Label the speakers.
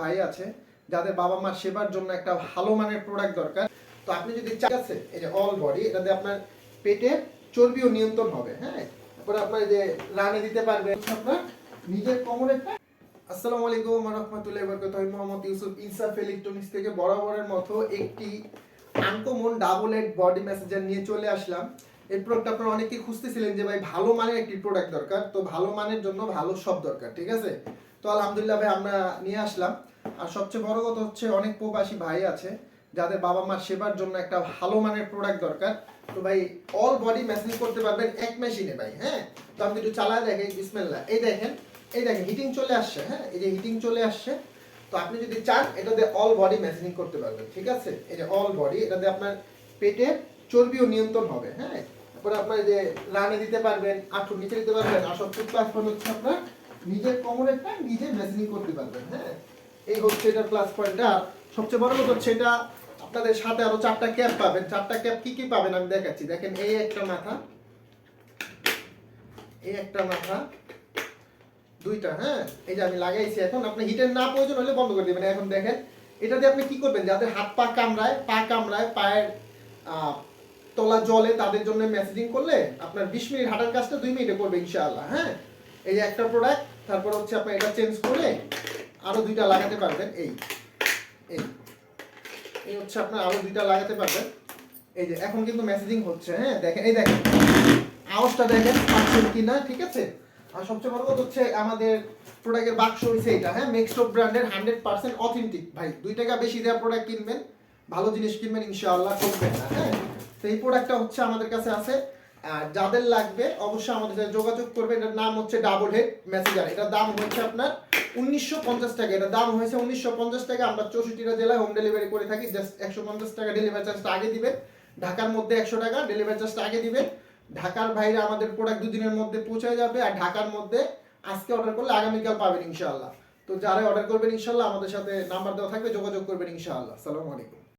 Speaker 1: ভাই আছে, যাদের বাবা মার সেবার জন্য একটা ভালো মানের প্রোডাক্ট দরকার। তো আপনি যদি চান আছে, এই যে অল বডি এটাতে আপনার পেটে চর্বিও নিয়ন্ত্রণ হবে হ্যাঁ? তারপরে আপনার যে রানে দিতে পারবে। আপনার নিজের কোমরেরটা আসসালামু আলাইকুম রহমতুল্লাহ বরকত আমি মোহাম্মদ ইউসুফ ইনসাফ ইলেকট্রনিক্স থেকে বরাবরের মতো একটি uncommon double head body massager নিয়ে চলে আসলাম। এই প্রোডাক্ট আপনারা অনেকেই খুঁজতেছিলেন যে, ভাই, ভালো মানের একটি প্রোডাক্ট দরকার। তো ভালো মানের জন্য ভালো সব দরকার, ঠিক আছে? তো আলহামদুলিল্লাহ ভাই, আমরা নিয়ে আসলাম। আর সবচেয়ে বড় কথা হচ্ছে, অনেক প্রবাসী ভাই আছে, যাদের বাবা মার সেবার জন্য একটা ভালো মানের প্রোডাক্ট দরকার। তো ভাই অল বডি ম্যাসেজ করতে পারবেন এক মেশিনে ভাই হ্যাঁ? তো আমি একটু চালায় দেখেন বিসমিল্লাহ। এই দেখেন এই দেখেন হিটিং চলে আসছে হ্যাঁ? এই যে হিটিং চলে আসছে। তো আপনি যদি চান, এটাতে অল বডি ম্যাসেজিং করতে পারবেন, ঠিক আছে? এই যে অল বডি এটাতে আপনার পেটে চর্বিও নিয়ন্ত্রণ হবে হ্যাঁ? তারপরে আপনার যে রানে দিতে পারবেন আঁঠু নিচে দিতে পারবেন আর সবচেয়ে প্লাস হচ্ছে আপনার নিজের কোমরেরটা নিজে ম্যাসেজিং করতে পারবেন হ্যাঁ? এই হচ্ছে এটার প্লাস পয়েন্ট আর সবচেয়ে বড় কথা হচ্ছে এটা আপনাদের সাথে আরও চারটা ক্যাপ পাবেন। চারটা ক্যাপ কি কি পাবেন আমি দেখাচ্ছি। দেখেন, এই একটা মাথা, এই একটা মাথা, দুইটা হ্যাঁ? এই যে আমি লাগাইছি এখন, আপনি হিটের না প্রয়োজন হলে বন্ধ করে দিবেন। এখন দেখেন, এটা দিয়ে আপনি কি করবেন? যাদের হাত পা কামড়ায় পা কামড়ায়, পায়ের তলা জলে তাদের জন্য মেসেজিং করলে আপনার বিশ মিনিট হাঁটার কাজটা দুই মিনিটে করবে ইনশাআল্লাহ হ্যাঁ? এই একটা প্রোডাক্ট তারপর হচ্ছে আপনি এটা চেঞ্জ করে আরও দুইটা লাগাতে পারবেন, এই এই এই হচ্ছে আপনার আরও দুইটা লাগাতে পারবেন। এই যে, এখন কিন্তু মেসেজিং হচ্ছে হ্যাঁ দেখেন, এই দেখেন, আওয়াজটা দেখেন, পাচ্ছেন কি না ঠিক আছে? আর সবচেয়ে বড় কথা হচ্ছে আমাদের প্রোডাক্টের বাক্স হয়েছে এটা হ্যাঁ মেক্সটপ ব্র্যান্ডের হান্ড্রেড পার্সেন্ট অথেন্টিক ভাই, দুই টাকা বেশি দেওয়া প্রোডাক্ট কিনবেন, ভালো জিনিস কিনবেন, ইনশাআল্লাহ করবেন হ্যাঁ? তো এই প্রোডাক্টটা হচ্ছে আমাদের কাছে আছে যাদের লাগবে, অবশ্যই আমাদের সাথে যোগাযোগ করবে এটার নাম হচ্ছে ডাবল হেড মেসেজার এটার দাম হচ্ছে আপনার উনিশশো পঞ্চাশ টাকা। এটার দাম হয়েছে উনিশশো পঞ্চাশ টাকা। আমরা চৌষট্টিটা জেলায় হোম ডেলিভারি করে থাকি। জাস্ট একশো পঞ্চাশ টাকা ডেলিভারি চার্জটা আগে দিবেন। ঢাকার মধ্যে একশো টাকা ডেলিভারি চার্জটা আগে দিবেন। ঢাকার বাইরে আমাদের প্রোডাক্ট দুদিনের মধ্যে পৌঁছে যাবে। আর ঢাকার মধ্যে আজকে অর্ডার করলে আগামীকাল পাবেন ইনশাআল্লাহ। তো যারা অর্ডার করবেন ইনশাআল্লাহ, আমাদের সাথে নাম্বার দেওয়া থাকবে, যোগাযোগ করবেন ইনশাআল্লাহ। সালামু আলাইকুম।